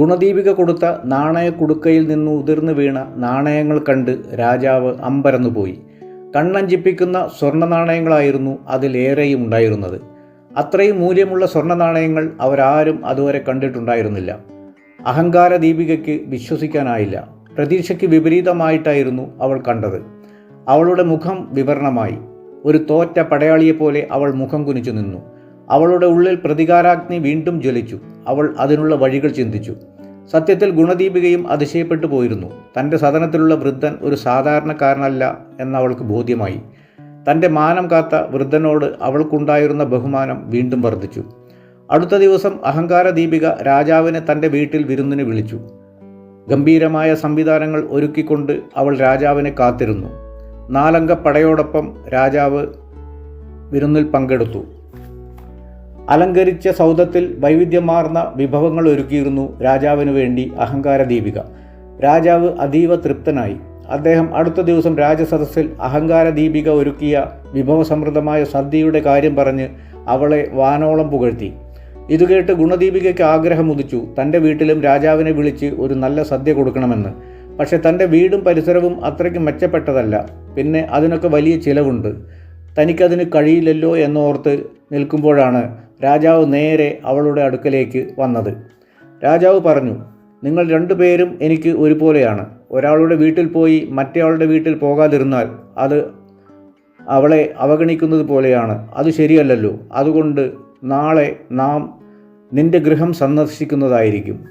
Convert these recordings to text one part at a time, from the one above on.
ഗുണദീപിക കൊടുത്ത നാണയക്കുടുക്കയിൽ നിന്ന് ഉതിർന്നു വീണ നാണയങ്ങൾ കണ്ട് രാജാവ് അമ്പരന്നുപോയി. കണ്ണഞ്ചിപ്പിക്കുന്ന സ്വർണ നാണയങ്ങളായിരുന്നു അതിലേറെയും ഉണ്ടായിരുന്നത്. അത്രയും മൂല്യമുള്ള സ്വർണ നാണയങ്ങൾ അവരാരും അതുവരെ കണ്ടിട്ടുണ്ടായിരുന്നില്ല. അഹങ്കാര ദീപികയ്ക്ക് വിശ്വസിക്കാനായില്ല. പ്രതീക്ഷയ്ക്ക് വിപരീതമായിട്ടായിരുന്നു അവൾ കണ്ടത്. അവളുടെ മുഖം വിവരണമായി. ഒരു തോറ്റ പടയാളിയെപ്പോലെ അവൾ മുഖം കുനിച്ചു നിന്നു. അവളുടെ ഉള്ളിൽ പ്രതികാരാഗ്നി വീണ്ടും ജ്വലിച്ചു. അവൾ അതിനുള്ള വഴികൾ ചിന്തിച്ചു. സത്യത്തിൽ ഗുണദീപികയും അതിശയപ്പെട്ടു പോയിരുന്നു. തന്റെ സദനത്തിലുള്ള വൃദ്ധൻ ഒരു സാധാരണക്കാരനല്ല എന്നവൾക്ക് ബോധ്യമായി. തന്റെ മാനം കാത്ത വൃദ്ധനോട് അവൾക്കുണ്ടായിരുന്ന ബഹുമാനം വീണ്ടും വർദ്ധിച്ചു. അടുത്ത ദിവസം അഹങ്കാര ദീപിക രാജാവിനെ തന്റെ വീട്ടിൽ വിരുന്നിന് വിളിച്ചു. ഗംഭീരമായ സംവിധാനങ്ങൾ ഒരുക്കിക്കൊണ്ട് അവൾ രാജാവിനെ കാത്തിരുന്നു. നാലംഗ പടയോടൊപ്പം രാജാവ് വിരുന്നിൽ പങ്കെടുത്തു. അലങ്കരിച്ച സൗധത്തിൽ വൈവിധ്യമാർന്ന വിഭവങ്ങൾ ഒരുക്കിയിരുന്നു രാജാവിനു വേണ്ടി അഹങ്കാര ദീപിക. രാജാവ് അതീവ തൃപ്തനായി. അദ്ദേഹം അടുത്ത ദിവസം രാജസദസ്സിൽ അഹങ്കാര ദീപിക ഒരുക്കിയ വിഭവസമൃദ്ധമായ സദ്യയുടെ കാര്യം പറഞ്ഞ് അവളെ വാനോളം പുകഴ്ത്തി. ഇത് കേട്ട് ഗുണദീപികയ്ക്ക് ആഗ്രഹം ഉദിച്ചു തന്റെ വീട്ടിലും രാജാവിനെ വിളിച്ച് ഒരു നല്ല സദ്യ കൊടുക്കണമെന്ന്. പക്ഷെ തന്റെ വീടും പരിസരവും അത്രയ്ക്ക് മെച്ചപ്പെട്ടതല്ല. പിന്നെ അതിനൊക്കെ വലിയ ചിലവുണ്ട്. തനിക്കതിന് കഴിയില്ലല്ലോ എന്നോർത്ത് നിൽക്കുമ്പോഴാണ് രാജാവ് നേരെ അവളുടെ അടുക്കലേക്ക് വന്നത്. രാജാവ് പറഞ്ഞു നിങ്ങൾ രണ്ടുപേരും എനിക്ക് ഒരുപോലെയാണ്. ഒരാളുടെ വീട്ടിൽ പോയി മറ്റേയാളുടെ വീട്ടിൽ പോകാതിരുന്നാൽ അത് അവളെ അവഗണിക്കുന്നത് പോലെയാണ്. അത് ശരിയല്ലല്ലോ. അതുകൊണ്ട് നാളെ നാം നിന്റെ ഗൃഹം സന്ദർശിക്കുന്നതായിരിക്കും.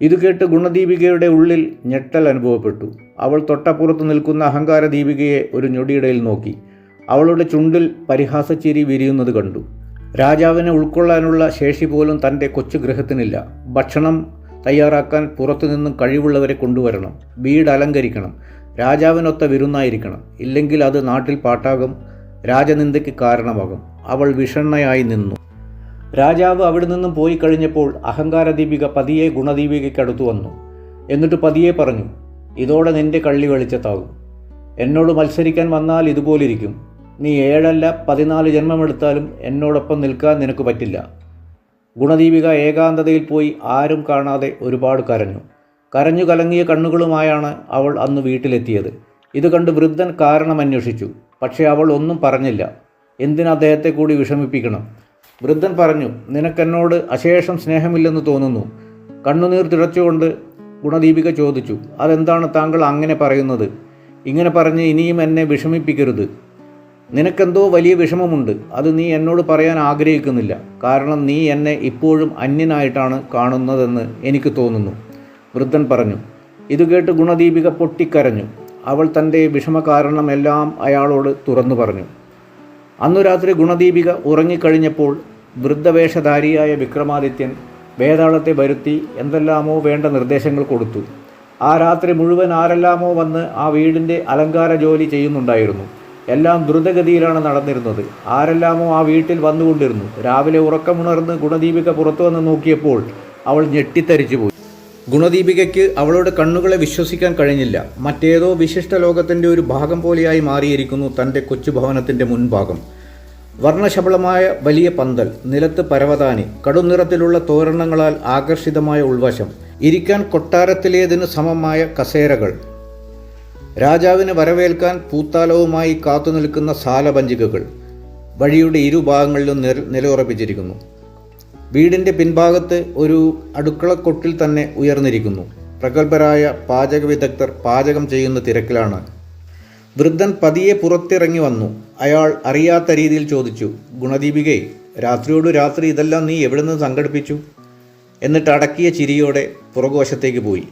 ഇത് കേട്ട് ഗുണദീപികയുടെ ഉള്ളിൽ ഞെട്ടൽ അനുഭവപ്പെട്ടു. അവൾ തൊട്ടപ്പുറത്ത് നിൽക്കുന്ന അഹങ്കാര ദീപികയെ ഒരു ഞൊടിയിടയിൽ നോക്കി. അവളുടെ ചുണ്ടിൽ പരിഹാസച്ചിരി വിരിയുന്നത് കണ്ടു. രാജാവിനെ ഉൾക്കൊള്ളാനുള്ള ശേഷി പോലും തന്റെ കൊച്ചു ഗൃഹത്തിനില്ല. ഭക്ഷണം തയ്യാറാക്കാൻ പുറത്തുനിന്നും കഴിവുള്ളവരെ കൊണ്ടുവരണം. വീട് അലങ്കരിക്കണം. രാജാവിനൊത്ത വിരുന്നായിരിക്കണം. ഇല്ലെങ്കിൽ അത് നാട്ടിൽ പാട്ടാകും. രാജനിന്ദയ്ക്ക് കാരണമാകും. അവൾ വിഷണ്ണയായി നിന്നു. രാജാവ് അവിടെ നിന്നും പോയി കഴിഞ്ഞപ്പോൾ അഹങ്കാര ദീപിക പതിയെ ഗുണദീപികയ്ക്കടുത്തു വന്നു. എന്നിട്ട് പതിയെ പറഞ്ഞു ഇതോടെ നിന്റെ കള്ളി വെളിച്ചത്താകും. എന്നോട് മത്സരിക്കാൻ വന്നാൽ ഇതുപോലിരിക്കും. നീ ഏഴല്ല പതിനാല് ജന്മമെടുത്താലും എന്നോടൊപ്പം നിൽക്കാൻ നിനക്ക് പറ്റില്ല. ഗുണദീപിക ഏകാന്തതയിൽ പോയി ആരും കാണാതെ ഒരുപാട് കരഞ്ഞു. കരഞ്ഞു കലങ്ങിയ കണ്ണുകളുമായാണ് അവൾ അന്ന് വീട്ടിലെത്തിയത്. ഇത് കണ്ട് വൃദ്ധൻ കാരണം അന്വേഷിച്ചു. പക്ഷേ അവൾ ഒന്നും പറഞ്ഞില്ല. എന്തിന് അദ്ദേഹത്തെ കൂടി വിഷമിപ്പിക്കണം? വൃദ്ധൻ പറഞ്ഞു നിനക്കെന്നോട് അശേഷം സ്നേഹമില്ലെന്ന് തോന്നുന്നു. കണ്ണുനീർ തിളച്ചുകൊണ്ട് ഗുണദീപിക ചോദിച്ചു അതെന്താണ് താങ്കൾ അങ്ങനെ പറയുന്നത്? ഇങ്ങനെ പറഞ്ഞ് ഇനിയും എന്നെ വിഷമിപ്പിക്കരുത്. നിനക്കെന്തോ വലിയ വിഷമമുണ്ട്. അത് നീ എന്നോട് പറയാൻ ആഗ്രഹിക്കുന്നില്ല. കാരണം നീ എന്നെ ഇപ്പോഴും അന്യനായിട്ടാണ് കാണുന്നതെന്ന് എനിക്ക് തോന്നുന്നു. വൃദ്ധൻ പറഞ്ഞു ഇത് കേട്ട് ഗുണദീപിക പൊട്ടിക്കരഞ്ഞു. അവൾ തന്റെ വിഷമകാരണം എല്ലാം അയാളോട് തുറന്നു പറഞ്ഞു. അന്നു രാത്രി ഗുണദീപിക ഉറങ്ങിക്കഴിഞ്ഞപ്പോൾ വൃദ്ധവേഷധാരിയായ വിക്രമാദിത്യൻ വേതാളത്തെ വരുത്തി എന്തെല്ലാമോ വേണ്ട നിർദ്ദേശങ്ങൾ കൊടുത്തു. ആ രാത്രി മുഴുവൻ ആരെല്ലാമോ വന്ന് ആ വീടിന്റെ അലങ്കാര ജോലി ചെയ്യുന്നുണ്ടായിരുന്നു. എല്ലാം ദ്രുതഗതിയിലാണ് നടന്നിരുന്നത്. ആരെല്ലാമോ ആ വീട്ടിൽ വന്നുകൊണ്ടിരുന്നു. രാവിലെ ഉറക്കമുണർന്ന് ഗുണദീപിക പുറത്തു വന്ന് നോക്കിയപ്പോൾ അവൾ ഞെട്ടിത്തരിച്ചു പോയി. ഗുണദീപികയ്ക്ക് അവളുടെ കണ്ണുകളെ വിശ്വസിക്കാൻ കഴിഞ്ഞില്ല. മറ്റേതോ വിശിഷ്ട ലോകത്തിന്റെ ഒരു ഭാഗം പോലെയായി മാറിയിരിക്കുന്നു തന്റെ കൊച്ചുഭവനത്തിന്റെ മുൻഭാഗം. വർണശബളമായ വലിയ പന്തൽ നിലത്ത് പരവതാനി കടുനിറത്തിലുള്ള തോരണങ്ങളാൽ ആകർഷിതമായ ഉൾവശം ഇരിക്കാൻ കൊട്ടാരത്തിലേതിന് സമമായ കസേരകൾ രാജാവിനെ വരവേൽക്കാൻ പൂത്താലവുമായി കാത്തുനിൽക്കുന്ന സാലപഞ്ചികകൾ വഴിയുടെ ഇരുഭാഗങ്ങളിലും നില നിലയുറപ്പിച്ചിരിക്കുന്നു. വീടിന്റെ പിൻഭാഗത്ത് ഒരു അടുക്കളക്കൊട്ടിൽ തന്നെ ഉയർന്നിരിക്കുന്നു. പ്രഗത്ഭരായ പാചക വിദഗ്ധർ പാചകം ചെയ്യുന്ന തിരക്കിലാണ്. വൃദ്ധൻ പതിയെ പുറത്തിറങ്ങി വന്നു. അയാൾ അറിയാത്ത രീതിയിൽ ചോദിച്ചു ഗുണദീപികെ രാത്രിയോടു രാത്രി ഇതെല്ലാം നീ എവിടെ നിന്ന് സംഘടിപ്പിച്ചു? എന്നിട്ട് അടക്കിയ ചിരിയോടെ പുറകുവശത്തേക്ക് പോയി.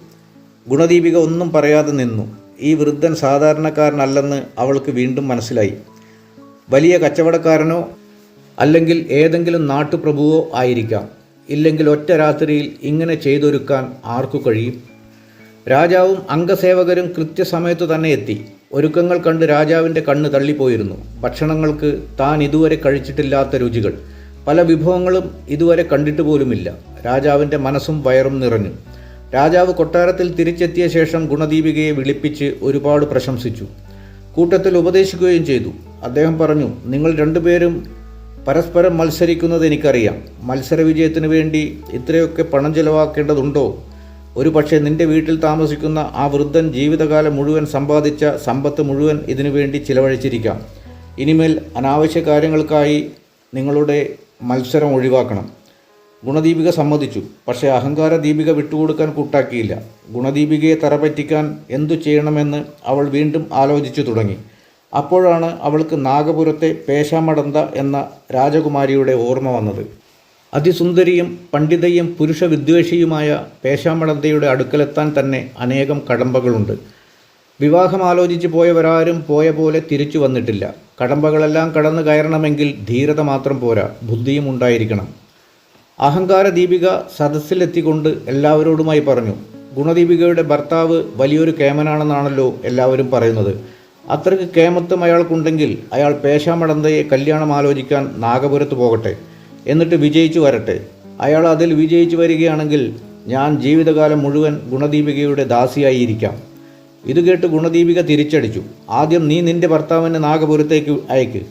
ഗുണദീപിക ഒന്നും പറയാതെ നിന്നു. ഈ വൃദ്ധൻ സാധാരണക്കാരനല്ലെന്ന് അവൾക്ക് വീണ്ടും മനസ്സിലായി. വലിയ കച്ചവടക്കാരനോ അല്ലെങ്കിൽ ഏതെങ്കിലും നാട്ടുപ്രഭുവോ ആയിരിക്കാം. ഇല്ലെങ്കിൽ ഒറ്റ രാത്രിയിൽ ഇങ്ങനെ ചെയ്തൊരുക്കാൻ ആർക്കു കഴിയും? രാജാവും അംഗസേവകരും കൃത്യസമയത്ത് തന്നെ എത്തി. ഒരുക്കങ്ങൾ കണ്ട് രാജാവിന്റെ കണ്ണ് തള്ളിപ്പോയിരുന്നു. ഭക്ഷണങ്ങൾക്ക് താൻ ഇതുവരെ കഴിച്ചിട്ടില്ലാത്ത രുചികൾ. പല വിഭവങ്ങളും ഇതുവരെ കണ്ടിട്ട് പോലുമില്ല രാജാവിന്റെ മനസ്സും വയറും നിറഞ്ഞു. രാജാവ് കൊട്ടാരത്തിൽ തിരിച്ചെത്തിയ ശേഷം ഗുണദീപികയെ വിളിപ്പിച്ച് ഒരുപാട് പ്രശംസിച്ചു. കൂട്ടത്തിൽ ഉപദേശിക്കുകയും ചെയ്തു. അദ്ദേഹം പറഞ്ഞു നിങ്ങൾ രണ്ടുപേരും പരസ്പരം മത്സരിക്കുന്നത് എനിക്കറിയാം. മത്സര വിജയത്തിന് വേണ്ടി ഇത്രയൊക്കെ പണം ചെലവാക്കേണ്ടതുണ്ടോ? ഒരു പക്ഷേ നിന്റെ വീട്ടിൽ താമസിക്കുന്ന ആ വൃദ്ധൻ ജീവിതകാലം മുഴുവൻ സമ്പാദിച്ച സമ്പത്ത് മുഴുവൻ ഇതിനു വേണ്ടി ചിലവഴിച്ചിരിക്കാം. ഇനിമേൽ അനാവശ്യ കാര്യങ്ങൾക്കായി നിങ്ങളുടെ മത്സരം ഒഴിവാക്കണം. ഗുണദീപിക സമ്മതിച്ചു. പക്ഷേ അഹങ്കാര ദീപിക വിട്ടുകൊടുക്കാൻ കൂട്ടാക്കിയില്ല. ഗുണദീപികയെ തറപറ്റിക്കാൻ എന്തു ചെയ്യണമെന്ന് അവൾ വീണ്ടും ആലോചിച്ചു തുടങ്ങി. അപ്പോഴാണ് അവൾക്ക് നാഗപുരത്തെ പേശാമടന്ത എന്ന രാജകുമാരിയുടെ ഓർമ്മ വന്നത്. അതിസുന്ദരിയും പണ്ഡിതയും പുരുഷ വിദ്വേഷിയുമായ പേശാമടന്തയുടെ അടുക്കലെത്താൻ തന്നെ അനേകം കടമ്പകളുണ്ട്. വിവാഹം ആലോചിച്ച് പോയവരാരും പോയ പോലെ തിരിച്ചു വന്നിട്ടില്ല. കടമ്പകളെല്ലാം കടന്നു കയറണമെങ്കിൽ ധീരത മാത്രം പോരാ. ബുദ്ധിയും ഉണ്ടായിരിക്കണം. അഹങ്കാര ദീപിക സദസ്സിലെത്തിക്കൊണ്ട് എല്ലാവരോടുമായി പറഞ്ഞു. ഗുണദീപികയുടെ ഭർത്താവ് വലിയൊരു കേമനാണെന്നാണല്ലോ എല്ലാവരും പറയുന്നത്. അത്രയ്ക്ക് കേമത്വം അയാൾക്കുണ്ടെങ്കിൽ അയാൾ പേശാമടന്തയെ കല്യാണം ആലോചിക്കാൻ നാഗപുരത്ത് പോകട്ടെ. എന്നിട്ട് വിജയിച്ചു വരട്ടെ. അയാൾ അതിൽ വിജയിച്ചു വരികയാണെങ്കിൽ ഞാൻ ജീവിതകാലം മുഴുവൻ ഗുണദീപികയുടെ ദാസിയായിരിക്കാം. ഇത് കേട്ട് ഗുണദീപിക തിരിച്ചടിച്ചു. ആദ്യം നീ നിന്റെ ഭർത്താവിനെ നാഗപുരത്തേക്ക് അയക്ക്.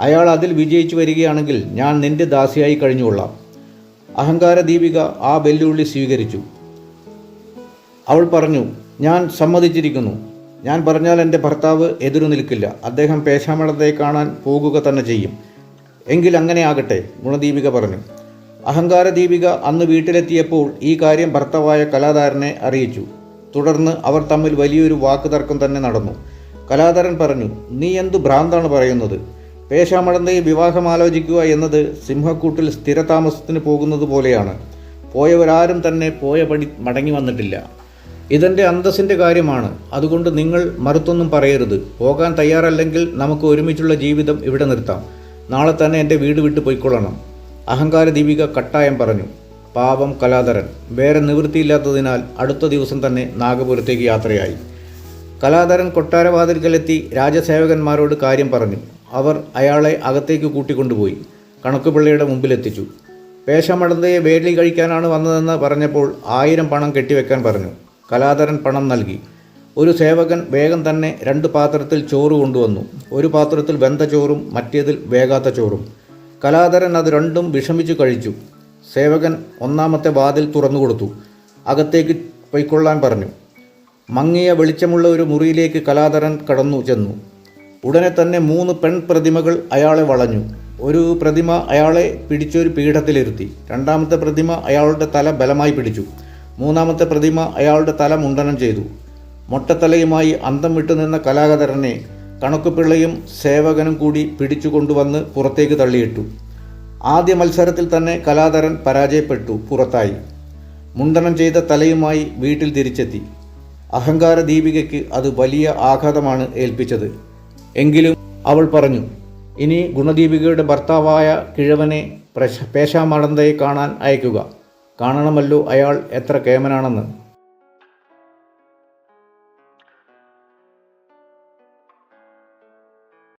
അയാൾ അതിൽ വിജയിച്ചു വരികയാണെങ്കിൽ ഞാൻ നിന്റെ ദാസിയായി കഴിഞ്ഞുകൊള്ളാം. അഹങ്കാര ദീപിക ആ വെല്ലുവിളി സ്വീകരിച്ചു. അവൾ പറഞ്ഞു ഞാൻ സമ്മതിച്ചിരിക്കുന്നു. ഞാൻ പറഞ്ഞാൽ എന്റെ ഭർത്താവ് എതിരു നിൽക്കില്ല. അദ്ദേഹം പേശാമളത്തെ കാണാൻ പോകുക തന്നെ ചെയ്യും. എങ്കിൽ അങ്ങനെ ആകട്ടെ ഗുണദീപിക പറഞ്ഞു. അഹങ്കാര ദീപിക അന്ന് വീട്ടിലെത്തിയപ്പോൾ ഈ കാര്യം ഭർത്താവായ കലാധാരനെ അറിയിച്ചു. തുടർന്ന് അവർ തമ്മിൽ വലിയൊരു വാക്കുതർക്കം തന്നെ നടന്നു. കലാധരൻ പറഞ്ഞു നീ എന്തു ഭ്രാന്താണ് പറയുന്നത്? പേശാമടന്തയെ വിവാഹം ആലോചിക്കുക എന്നത് സിംഹക്കൂട്ടിൽ സ്ഥിരതാമസത്തിന് പോകുന്നത് പോലെയാണ്. പോയവരാരും തന്നെ പോയ പടി മടങ്ങി വന്നിട്ടില്ല. ഇതെന്റെ അന്തസ്സിന്റെ കാര്യമാണ്. അതുകൊണ്ട് നിങ്ങൾ മറുത്തൊന്നും പറയരുത്. പോകാൻ തയ്യാറല്ലെങ്കിൽ നമുക്ക് ഒരുമിച്ചുള്ള ജീവിതം ഇവിടെ നിർത്താം. നാളെ തന്നെ എന്റെ വീട് വിട്ട് പോയിക്കൊള്ളണം. അഹങ്കാര ദീപിക കട്ടായം പറഞ്ഞു. പാവം കലാധരൻ. വേറെ നിവൃത്തിയില്ലാത്തതിനാൽ അടുത്ത ദിവസം തന്നെ നാഗപുരത്തേക്ക് യാത്രയായി. കലാധരൻ കൊട്ടാരവാതിൽക്കലെത്തി രാജസേവകന്മാരോട് കാര്യം പറഞ്ഞു. അവർ അയാളെ അകത്തേക്ക് കൂട്ടിക്കൊണ്ടുപോയി. കണക്കുപിള്ളയുടെ മുമ്പിലെത്തിച്ചു. പേശമടന്തയെ വേലി കഴിക്കാനാണ് വന്നതെന്ന് പറഞ്ഞപ്പോൾ ആയിരം പണം കെട്ടിവെക്കാൻ പറഞ്ഞു. കലാധരൻ പണം നൽകി. ഒരു സേവകൻ വേഗം തന്നെ രണ്ട് പാത്രത്തിൽ ചോറ് കൊണ്ടുവന്നു. ഒരു പാത്രത്തിൽ വെന്ത ചോറും മറ്റേതിൽ വേകാത്ത ചോറും. കലാധരൻ അത് രണ്ടും വിഷമിച്ചു കഴിച്ചു. സേവകൻ ഒന്നാമത്തെ വാതിൽ തുറന്നുകൊടുത്തു അകത്തേക്ക് പൊയ്ക്കൊള്ളാൻ പറഞ്ഞു. മങ്ങിയ വെളിച്ചമുള്ള ഒരു മുറിയിലേക്ക് കലാധരൻ കടന്നു ചെന്നു. ഉടനെ തന്നെ മൂന്ന് പെൺ പ്രതിമകൾ അയാളെ വളഞ്ഞു. ഒരു പ്രതിമ അയാളെ പിടിച്ചൊരു പീഠത്തിലിരുത്തി. രണ്ടാമത്തെ പ്രതിമ അയാളുടെ തല ബലമായി പിടിച്ചു. മൂന്നാമത്തെ പ്രതിമ അയാളുടെ തല മുണ്ടനം ചെയ്തു. മൊട്ടത്തലയുമായി അന്തം വിട്ടു നിന്ന കലാകാരനെ കണക്കുപിള്ളയും സേവകനും കൂടി പിടിച്ചു കൊണ്ടുവന്ന് പുറത്തേക്ക് തള്ളിയിട്ടു. ആദ്യ മത്സരത്തിൽ തന്നെ കലാധരൻ പരാജയപ്പെട്ടു പുറത്തായി. മുണ്ടനം ചെയ്ത തലയുമായി വീട്ടിൽ തിരിച്ചെത്തി. അഹങ്കാര ദീപികയ്ക്ക് അത് വലിയ ആഘാതമാണ് ഏൽപ്പിച്ചത്. എങ്കിലും അവൾ പറഞ്ഞു ഇനി ഗുണദീപികയുടെ ഭർത്താവായ കിഴവനെ പ്രശ പേശാമടന്തയെ കാണാൻ അയക്കുക. കാണണമല്ലോ അയാൾ എത്ര കേമനാണെന്ന്.